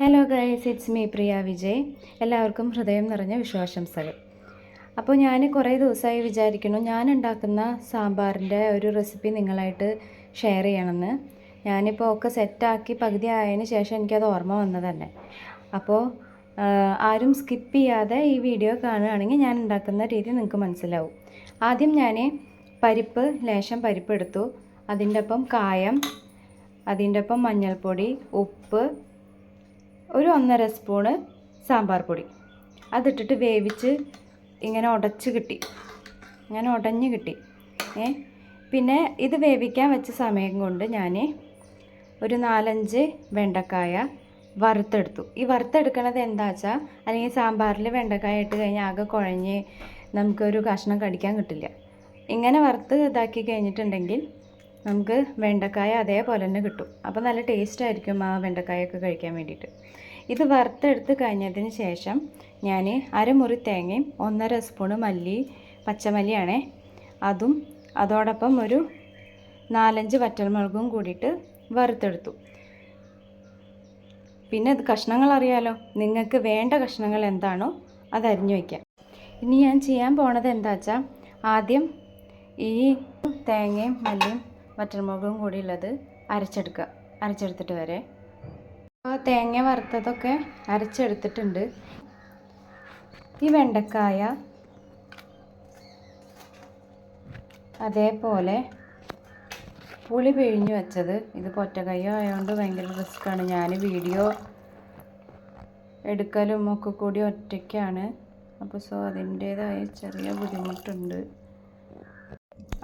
Hello guys it's me Priya Vijay എല്ലാവർക്കും ഹൃദയം നിറഞ്ഞ വിശ്വാസംസകൾ അപ്പോൾ ഞാൻ കുറേ ദിവസമായി വിചാരിക്കുന്നു ഞാൻ ഉണ്ടാക്കുന്ന സാമ്പാറിന്റെ ഒരു റെസിപ്പി നിങ്ങളായിട്ട് ഷെയർ ചെയ്യണമെന്ന്. ഞാനിപ്പോൾ ഒക്കെ സെറ്റാക്കി പകുതി ആയതിന് ശേഷം എനിക്കത് ഓർമ്മ വന്നത് തന്നെ. അപ്പോൾ ആരും സ്കിപ്പ് ചെയ്യാതെ ഈ വീഡിയോ കാണുകയാണെങ്കിൽ ഞാൻ ഉണ്ടാക്കുന്ന രീതി നിങ്ങൾക്ക് മനസ്സിലാവും. ആദ്യം ഞാൻ പരിപ്പ് ലേശം പരിപ്പ് എടുത്തു. അതിന്റെ ഒപ്പം കായം അതിന്റെ ഒപ്പം മഞ്ഞൾപ്പൊടി ഉപ്പ് ഒരു ഒന്നര സ്പൂണ് സാമ്പാർ പൊടി. അതിട്ടിട്ട് വേവിച്ച് ഇങ്ങനെ ഉടച്ച് കിട്ടി. ഇങ്ങനെ ഉടഞ്ഞ് കിട്ടി. ഏ പിന്നെ ഇത് വേവിക്കാൻ വെച്ച സമയം കൊണ്ട് ഞാൻ ഒരു നാലഞ്ച് വെണ്ടക്കായ വറുത്തെടുത്തു. ഈ വറുത്തെടുക്കണത് എന്താ വെച്ചാൽ അല്ലെങ്കിൽ സാമ്പാറിൽ വെണ്ടക്കായ ഇട്ട് കഴിഞ്ഞാൽ ആകെ കുഴഞ്ഞ് നമുക്കൊരു കഷ്ണം കടിക്കാൻ കിട്ടില്ല. ഇങ്ങനെ വറുത്ത് ഇതാക്കി കഴിഞ്ഞിട്ടുണ്ടെങ്കിൽ നമുക്ക് വെണ്ടക്കായ അതേപോലെ തന്നെ കിട്ടും. അപ്പോൾ നല്ല ടേസ്റ്റ് ആയിരിക്കും ആ വെണ്ടക്കായൊക്കെ കഴിക്കാൻ വേണ്ടിയിട്ട്. ഇത് വറുത്തെടുത്ത് കഴിഞ്ഞതിന് ശേഷം ഞാൻ അരമുറി തേങ്ങയും ഒന്നര സ്പൂണ് മല്ലി പച്ചമല്ലിയാണേ. അതും അതോടൊപ്പം ഒരു നാലഞ്ച് വറ്റൽമുളകും കൂടിയിട്ട് വറുത്തെടുത്തു. പിന്നെ അത് കഷ്ണങ്ങൾ അറിയാലോ? നിങ്ങൾക്ക് വേണ്ട കഷ്ണങ്ങൾ എന്താണോ അത് അരിഞ്ഞു വയ്ക്കാം ഇനി ഞാൻ ചെയ്യാൻ പോണത് എന്താ വെച്ചാൽ ആദ്യം ഈ തേങ്ങയും മല്ലിയും വറ്റൽമുളകും കൂടി ഉള്ളത് അരച്ചെടുക്കുക അരച്ചെടുത്തിട്ട് വരെ. അപ്പോൾ തേങ്ങ വറുത്തതൊക്കെ അരച്ചെടുത്തിട്ടുണ്ട്. ഈ വെണ്ടക്കായ അതേപോലെ പുളി പിഴിഞ്ഞു വെച്ചത്. ഇത് പൊറ്റക്കയ്യോ ആയതുകൊണ്ട് ഭയങ്കര റിസ്ക്കാണ്. ഞാൻ വീഡിയോ എടുക്കലും ഒക്കെ കൂടി ഒറ്റയ്ക്കാണ്. അപ്പോൾ സോ അതിന്റേതായ ചെറിയ ബുദ്ധിമുട്ടുണ്ട്.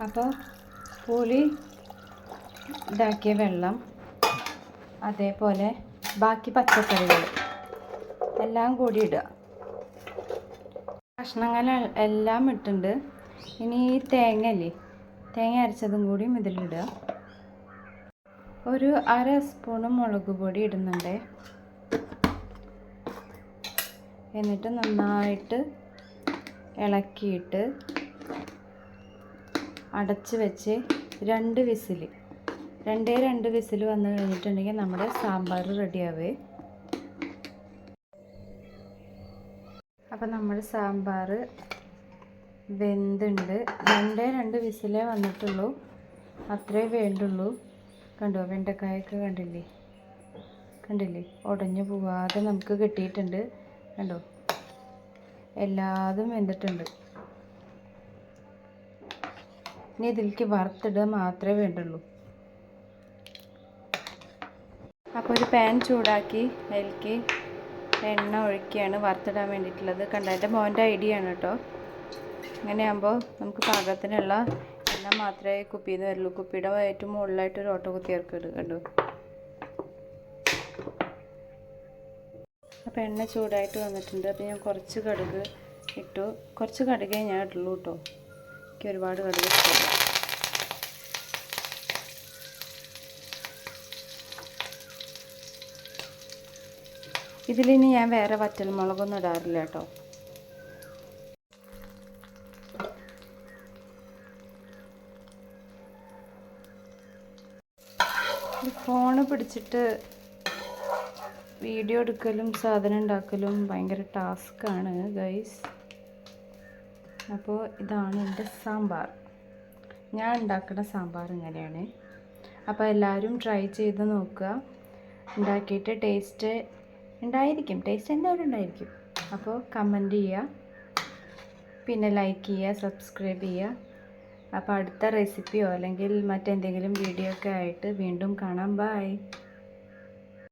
അപ്പോൾ പുളി ഇതാക്കിയ വെള്ളം അതേപോലെ ബാക്കി പച്ചക്കറികൾ എല്ലാം കൂടി ഇടുക. കഷ്ണങ്ങൾ എല്ലാം ഇട്ടുണ്ട് ഇനി ഈ തേങ്ങ അല്ലേ തേങ്ങ അരച്ചതും കൂടിയും ഇതിലിടുക. ഒരു അര സ്പൂണ് മുളക് പൊടി ഇടുന്നുണ്ട്. എന്നിട്ട് നന്നായിട്ട് ഇളക്കിയിട്ട് അടച്ച് വെച്ച് രണ്ട് വിസിൽ രണ്ടേ രണ്ട് വിസിൽ വന്നു കഴിഞ്ഞിട്ടുണ്ടെങ്കിൽ നമ്മുടെ സാമ്പാർ റെഡിയാവേ. അപ്പം നമ്മുടെ സാമ്പാർ വെന്തുണ്ട്. രണ്ടേ രണ്ട് വിസിലേ വന്നിട്ടുള്ളൂ. അത്രേ വേണ്ടുള്ളൂ. കണ്ടോ വെണ്ടക്കായൊക്കെ കണ്ടില്ലേ? കണ്ടില്ലേ? ഉടഞ്ഞു പോവാതെ നമുക്ക് കിട്ടിയിട്ടുണ്ട്. കണ്ടോ? എല്ലാതും വെന്തിട്ടുണ്ട്. ഇനി ഇതിലേക്ക് വറുത്തിടുക മാത്രമേ വേണ്ടുള്ളൂ. അപ്പോൾ ഒരു പാൻ ചൂടാക്കി അതിലേക്ക് എണ്ണ ഒഴിക്കുകയാണ് വറുത്തിടാൻ വേണ്ടിയിട്ടുള്ളത്. കണ്ട എന്റെ മോന്റെ ഐഡിയ ആണ് കേട്ടോ. അങ്ങനെയാകുമ്പോൾ നമുക്ക് പാകത്തിനുള്ള എണ്ണ മാത്രമേ കുപ്പിയിൽ നിന്ന് വരുള്ളൂ. കുപ്പിയുടെ ഏറ്റവും മുകളിലായിട്ട് ഒരു ഓട്ടോ കുത്തി ഇറക്കിടും കണ്ടു? അപ്പോൾ എണ്ണ ചൂടായിട്ട് വന്നിട്ടുണ്ട്. അപ്പോൾ ഞാൻ കുറച്ച് കടുക് ഇട്ടു. കുറച്ച് കടുകേ ഞാൻ ഇട്ടുള്ളൂ കേട്ടോ. എനിക്ക് ഒരുപാട് കടുക് ഇതിലിനി ഞാൻ വേറെ വറ്റൽമുളകൊന്നും ഇടാറില്ല കേട്ടോ. ഫോണ് പിടിച്ചിട്ട് വീഡിയോ എടുക്കലും സാധനം ഉണ്ടാക്കലും ഭയങ്കര ടാസ്ക്കാണ് ഗൈസ് അപ്പോൾ ഇതാണ് എന്റെ സാമ്പാർ. ഞാൻ ഉണ്ടാക്കുന്ന സാമ്പാർ ഇങ്ങനെയാണ്. അപ്പോൾ എല്ലാവരും ട്രൈ ചെയ്ത് നോക്കുക. ഉണ്ടാക്കിയിട്ട് ടേസ്റ്റ് ഉണ്ടായിരിക്കും. ടേസ്റ്റ് എന്തായാലും ഉണ്ടായിരിക്കും അപ്പോൾ കമന്റ് ചെയ്യുക. പിന്നെ ലൈക്ക് ചെയ്യുക സബ്സ്ക്രൈബ് ചെയ്യുക. അപ്പോൾ അടുത്ത റെസിപ്പിയോ അല്ലെങ്കിൽ മറ്റെന്തെങ്കിലും വീഡിയോ ഒക്കെ ആയിട്ട് വീണ്ടും കാണാം. ബൈ